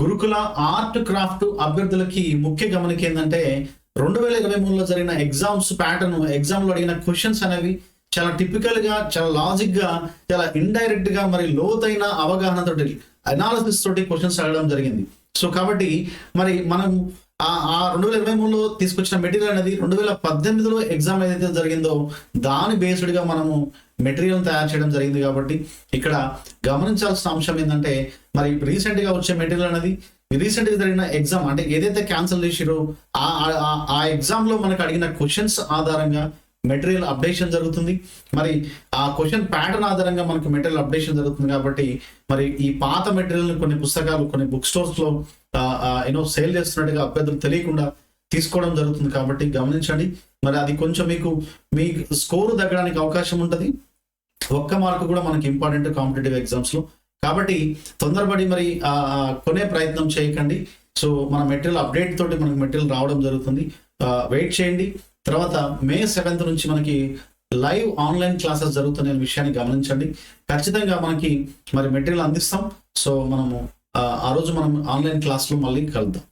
గురుకుల art craft అభ్యర్థులకి ముఖ్య గమనిక ఏంటంటే రెండు వేల ఇరవై మూడులో జరిగిన ఎగ్జామ్స్ ప్యాటర్న్ ఎగ్జామ్లో అడిగిన క్వశ్చన్స్ అనేవి చాలా టిపికల్గా చాలా లాజిక్గా చాలా ఇండైరెక్ట్గా మరి లోతైన అవగాహన తోటి అనాలిసిస్ తోటి క్వశ్చన్స్ అడగడం జరిగింది. సో కాబట్టి మరి మనం ఆ రెండు వేల ఇరవై మూడులో తీసుకొచ్చిన మెటీరియల్ అనేది రెండు వేల పద్దెనిమిదిలో ఎగ్జామ్ ఏదైతే జరిగిందో దాని బేస్డ్గా మనము మెటీరియల్ తయారు చేయడం జరిగింది కాబట్టి ఇక్కడ గమనించాల్సిన అంశం ఏంటంటే మరి రీసెంట్గా వచ్చే మెటీరియల్ అనేది రీసెంట్గా జరిగిన ఎగ్జామ్ అంటే ఏదైతే క్యాన్సిల్ చేసిరో ఆ ఆ- మనకు అడిగిన క్వశ్చన్స్ ఆధారంగా మెటీరియల్ అప్డేషన్ జరుగుతుంది. మరి ఆ క్వశ్చన్ ప్యాటర్న్ ఆధారంగా మనకు మెటీరియల్ అప్డేషన్ జరుగుతుంది కాబట్టి మరి ఈ పాత మెటీరియల్ కొన్ని పుస్తకాలు కొన్ని బుక్ స్టోర్స్లో యూనో సేల్ చేస్తున్నట్టుగా అభ్యర్థులు తెలియకుండా తీసుకోవడం జరుగుతుంది కాబట్టి గమనించండి. మరి అది కొంచెం మీకు మీ స్కోరు తగ్గడానికి అవకాశం ఉంటుంది. ఒక్క మార్కు కూడా మనకి ఇంపార్టెంట్ కాంపిటేటివ్ ఎగ్జామ్స్లో కాబట్టి తొందరపడి మరి కొనే ప్రయత్నం చేయకండి. సో మన మెటీరియల్ అప్డేట్ తోటి మనకి మెటీరియల్ రావడం జరుగుతుంది. వెయిట్ చేయండి. తర్వాత మే సెవెంత్ నుంచి మనకి లైవ్ ఆన్లైన్ క్లాసెస్ జరుగుతున్న విషయాన్ని గమనించండి. ఖచ్చితంగా మనకి మరి మెటీరియల్ అందిస్తాం. సో మనము ఆ, రోజు మనం ఆన్లైన్ క్లాస్లో మళ్ళీ కలుద్దాం.